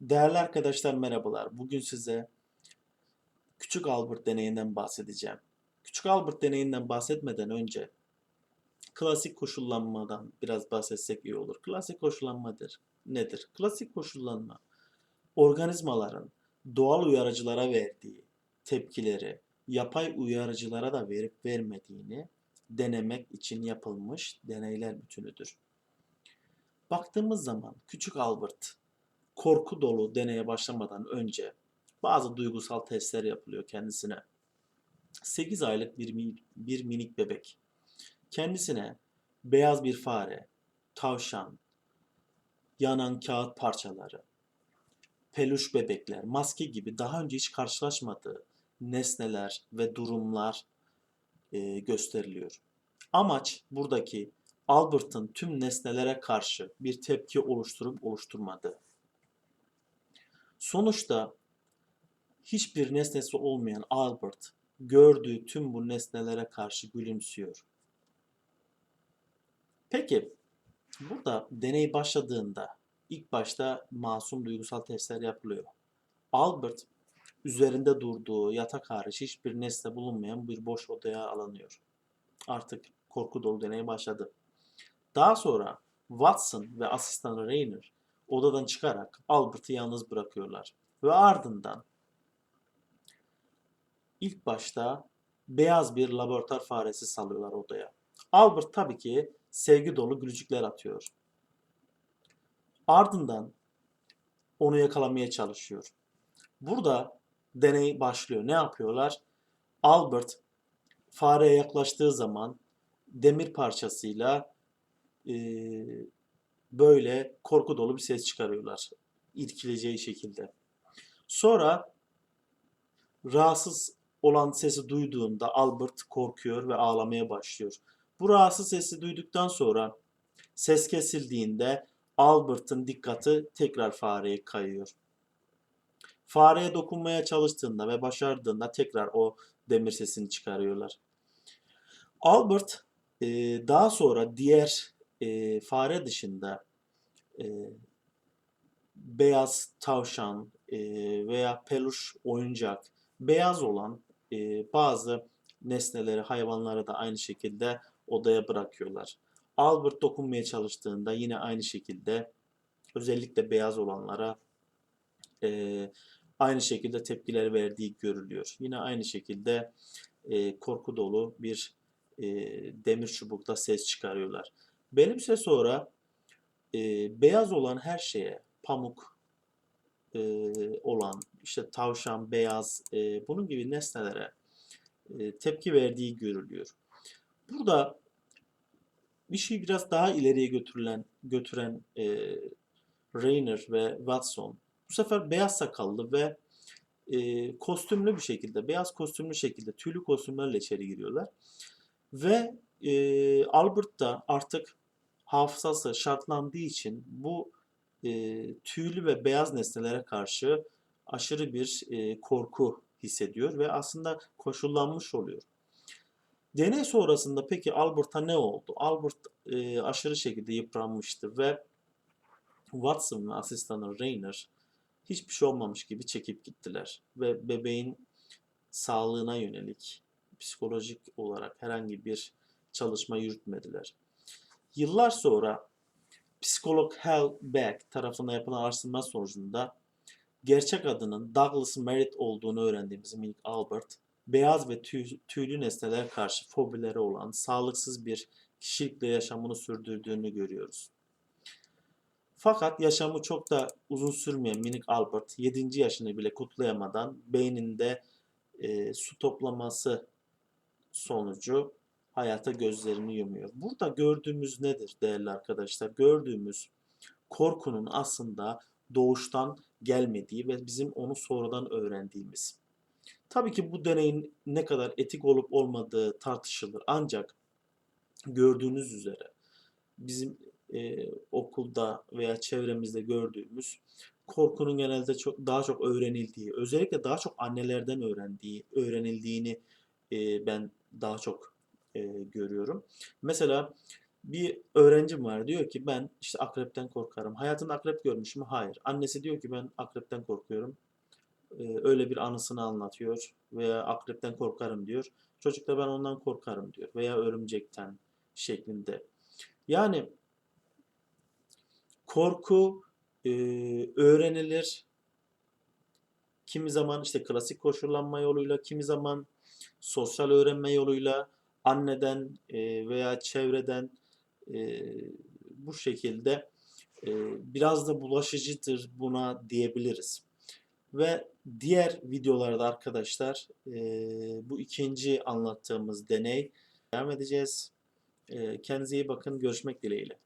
Değerli arkadaşlar merhabalar. Bugün size Küçük Albert deneyinden bahsedeceğim. Küçük Albert deneyinden bahsetmeden önce klasik koşullanmadan biraz bahsetsek iyi olur. Klasik koşullanmadır. Nedir? Klasik koşullanma organizmaların doğal uyarıcılara verdiği tepkileri yapay uyarıcılara da verip vermediğini denemek için yapılmış deneyler bütünüdür. Baktığımız zaman Küçük Albert korku dolu deneye başlamadan önce bazı duygusal testler yapılıyor kendisine. 8 aylık bir, bir minik bebek kendisine beyaz bir fare, tavşan, yanan kağıt parçaları, peluş bebekler, maske gibi daha önce hiç karşılaşmadığı nesneler ve durumlar e, gösteriliyor. Amaç buradaki Albert'ın tüm nesnelere karşı bir tepki oluşturup oluşturmadığı. Sonuçta hiçbir nesnesi olmayan Albert gördüğü tüm bu nesnelere karşı gülümsüyor. Peki burada deney başladığında ilk başta masum duygusal testler yapılıyor. Albert üzerinde durduğu yatak hariç hiçbir nesne bulunmayan bir boş odaya alınıyor. Artık korku dolu deney başladı. Daha sonra Watson ve asistanı Rayner odadan çıkarak Albert'ı yalnız bırakıyorlar. Ve ardından ilk başta beyaz bir laboratuvar faresi salıyorlar odaya. Albert tabii ki sevgi dolu gülücükler atıyor. Ardından onu yakalamaya çalışıyor. Burada deney başlıyor. Ne yapıyorlar? Albert fareye yaklaştığı zaman demir parçasıyla eee, böyle korku dolu bir ses çıkarıyorlar. İrkileceği şekilde. Sonra rahatsız olan sesi duyduğunda Albert korkuyor ve ağlamaya başlıyor. Bu rahatsız sesi duyduktan sonra ses kesildiğinde Albert'ın dikkati tekrar fareye kayıyor. Fareye dokunmaya çalıştığında ve başardığında tekrar o demir sesini çıkarıyorlar. Albert daha sonra diğer fare dışında e, beyaz tavşan e, veya peluş oyuncak, beyaz olan e, bazı nesneleri, hayvanları da aynı şekilde odaya bırakıyorlar. Albert dokunmaya çalıştığında yine aynı şekilde özellikle beyaz olanlara e, aynı şekilde tepkiler verdiği görülüyor. Yine aynı şekilde e, korku dolu bir e, demir çubukta ses çıkarıyorlar. Süre sonra e, beyaz olan her şeye pamuk e, olan işte tavşan, beyaz e, bunun gibi nesnelere e, tepki verdiği görülüyor. Burada bir şey biraz daha ileriye götürülen götüren e, Rayner ve Watson bu sefer beyaz sakallı ve e, kostümlü bir şekilde, beyaz kostümlü şekilde tüylü kostümlerle içeri giriyorlar. Ve e, Albert da artık hafızası şartlandığı için bu e, tüylü ve beyaz nesnelere karşı aşırı bir e, korku hissediyor ve aslında koşullanmış oluyor. Deney sonrasında peki Albert'a ne oldu? Albert e, aşırı şekilde yıpranmıştı ve Watson ve asistanı Rayner hiçbir şey olmamış gibi çekip gittiler ve bebeğin sağlığına yönelik psikolojik olarak herhangi bir çalışma yürütmediler. Yıllar sonra psikolog Hal Beck tarafından yapılan araştırma sonucunda gerçek adının Douglas Merritt olduğunu öğrendiğimiz minik Albert, beyaz ve tüy, tüylü nesnelere karşı fobileri olan sağlıksız bir kişilikle yaşamını sürdürdüğünü görüyoruz. Fakat yaşamı çok da uzun sürmeyen minik Albert 7. yaşını bile kutlayamadan beyninde e, su toplaması sonucu hayata gözlerini yumuyor. Burada gördüğümüz nedir değerli arkadaşlar? Gördüğümüz korkunun aslında doğuştan gelmediği ve bizim onu sonradan öğrendiğimiz. Tabii ki bu deneyin ne kadar etik olup olmadığı tartışılır. Ancak gördüğünüz üzere bizim e, okulda veya çevremizde gördüğümüz korkunun genelde çok daha çok öğrenildiği, özellikle daha çok annelerden öğrendiği, öğrenildiğini e, ben daha çok e, görüyorum. Mesela Bir öğrencim var diyor ki ben işte akrepten korkarım. Hayatında akrep görmüş mü? Hayır. Annesi diyor ki ben akrepten korkuyorum. Ee, öyle bir anısını anlatıyor veya akrepten korkarım diyor. Çocuk da ben ondan korkarım diyor veya örümcekten şeklinde. Yani korku e, öğrenilir. Kimi zaman işte klasik koşullanma yoluyla, kimi zaman sosyal öğrenme yoluyla, anneden e, veya çevreden e, bu şekilde e, biraz da bulaşıcıdır buna diyebiliriz. Ve diğer videolarda arkadaşlar bu ikinci anlattığımız deney devam edeceğiz. E, kendinize iyi bakın. Görüşmek dileğiyle.